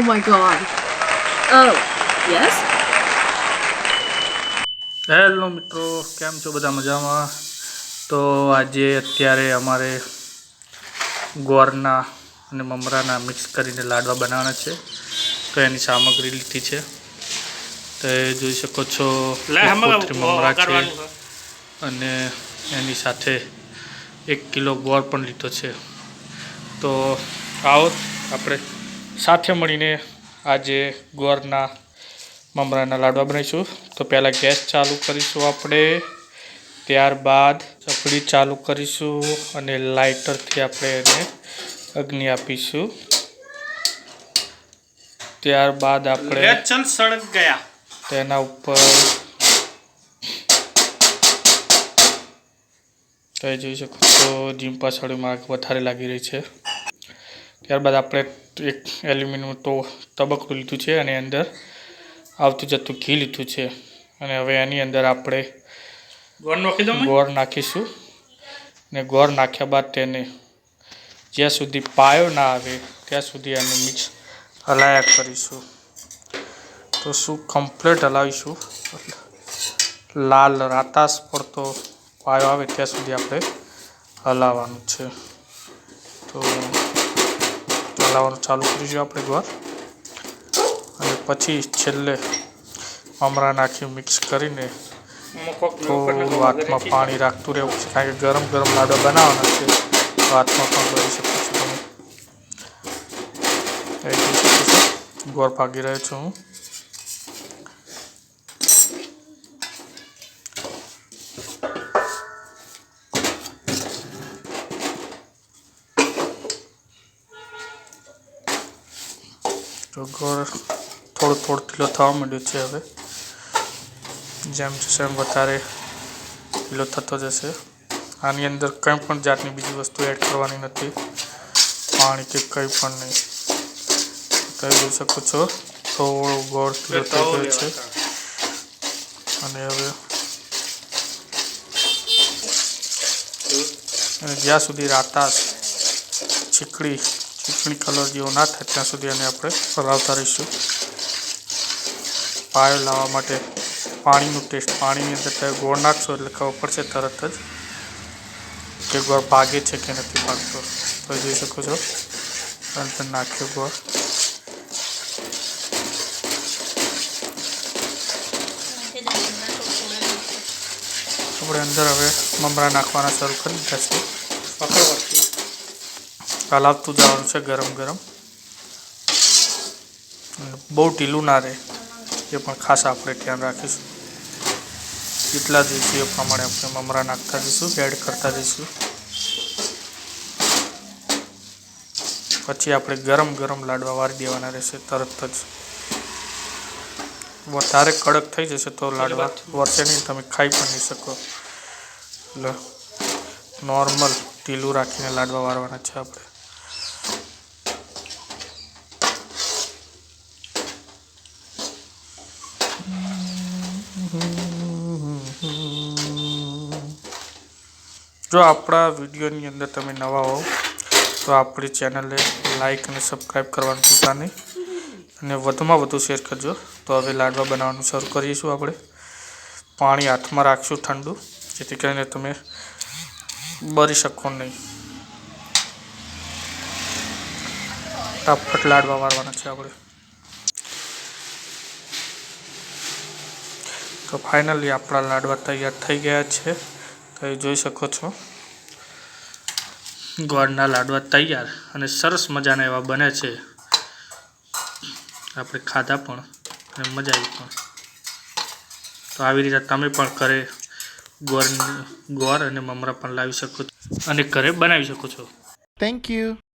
Oh my god. Oh, yes? Hello મિત્રો. કેમ છો? બધા મજામાં? તો આજે અત્યારે અમારે ગોરના અને મમરાના મિક્સ કરીને લાડવા બનાવવાના છે. તો એની સામગ્રી લીધી છે. તો એ જોઈ શકો છો મમરા છે. અને એની સાથે એક કિલો ગોળ પણ લીધો છે. તો આવો આપણે સાથે મળીને આજે ગોળના મમરાના લાડવા બનાવીશું. તો પહેલાં ગેસ ચાલુ કરીશું આપણે. ત્યારબાદ ચકડી ચાલુ કરીશું અને લાઇટરથી આપણે એને અગ્નિ આપીશું. ત્યારબાદ આપણે ગયા. તેના ઉપર તો એ જોઈ શકો છો જીમ સળીમાં આગ વધારે લાગી રહી છે. ત્યારબાદ આપણે એક એલ્યુમિનિયમ તો તબકડું લીધું છે અને અંદર આવતું જતું ઘી લીધું છે. અને હવે એની અંદર આપણે ગોળ નાખી દઉં ગોળ નાખીશું. ને ગોળ નાખ્યા બાદ તેને જ્યાં સુધી પાયો ના આવે ત્યાં સુધી એને મિક્સ હલાયા કરીશું. તો શું કમ્પ્લીટ હલાવીશું? લાલ રાતાસ પડતો પાયો આવે ત્યાં સુધી આપણે હલાવવાનું છે. તો હલાવવાનું ચાલુ કરીશું આપણે ગોળ અને પછી છેલ્લે મમરા નાખી મિક્સ કરીને થોડું હાથમાં પાણી રાખતું રહેવું છે. કારણ કે ગરમ ગરમ લાડવા બનાવવાના છે. તો હાથમાં પણ કરી શકો છો તમે. ગોળ ભાગી રહ્યો છું હું. તો ગોળ થોડો થોડો ઢીલો થવા માંડ્યો છે હવે. જેમ જશે એમ વધારે ઢીલો થતો જશે. આની અંદર કંઈ પણ જાતની બીજી વસ્તુ એડ કરવાની નથી. પાણી કે કંઈ પણ નહીં. તમે જોઈ શકો છો થોડો ગોળ ઢીલો થઈ ગયો છે. અને હવે અને જ્યાં સુધી રાતાશ ચીકણી ચીકણી કલર જેવો ના થાય ત્યાં સુધી એને આપણે હલાવતા રહીશું. પાયો લાવવા માટે પાણીનું ટેસ્ટ, પાણીની અંદર તમે ગોળ નાખશો એટલે ખબર પડશે તરત જ કે ગોળ ભાગે છે કે નથી ભાગતો. તો જોઈ શકો છો. અંદર નાખ્યો ગોળ. આપણે અંદર હવે મમરા નાખવાના શરૂ કરી દીધા છે. હલાવતું જવાનું છે ગરમ ગરમ. બહુ ઢીલું ના રહે. એ પણ ખાસ આપણે ધ્યાન રાખીશું. જેટલા જોઈએ એ પ્રમાણે આપણે મમરા નાખતા જઈશું, એડ કરતા જઈશું. પછી આપણે ગરમ ગરમ લાડવા વારી દેવાના રહેશે તરત જ. વધારે કડક થઈ જશે તો લાડવા વર્ષે નહીં, તમે ખાઈ પણ નહીં શકો. એટલે નોર્મલ ઢીલું રાખીને લાડવા વારવાના છે આપણે. જો આપણા વિડીયોની અંદર તમે નવા હો તો આપણી ચેનલને લાઈક અને સબસ્ક્રાઈબ કરવાનું ભૂલતા નહીં. અને વધુમાં વધુ શેર કરજો. તો હવે લાડવા બનાવવાનું શરૂ કરીશું આપણે. પાણી હાથમાં રાખશું ઠંડુ, જેથી કરીને તમે બરી શકો નહીં. ફટાફટ લાડવા વારવાના છે આપણે. તો ફાઇનલી આપણા લાડવા તૈયાર થઈ ગયા છે. તો એ જોઈ શકો છો. ગોળના લાડવા તૈયાર અને સરસ મજાના એવા બને છે. આપણે ખાધા પણ અને મજા આવી પણ. તો આવી રીતે તમે પણ ઘરે ગોળ ગોળ અને મમરા પણ લાવી શકો છો અને ઘરે બનાવી શકો છો. Thank you.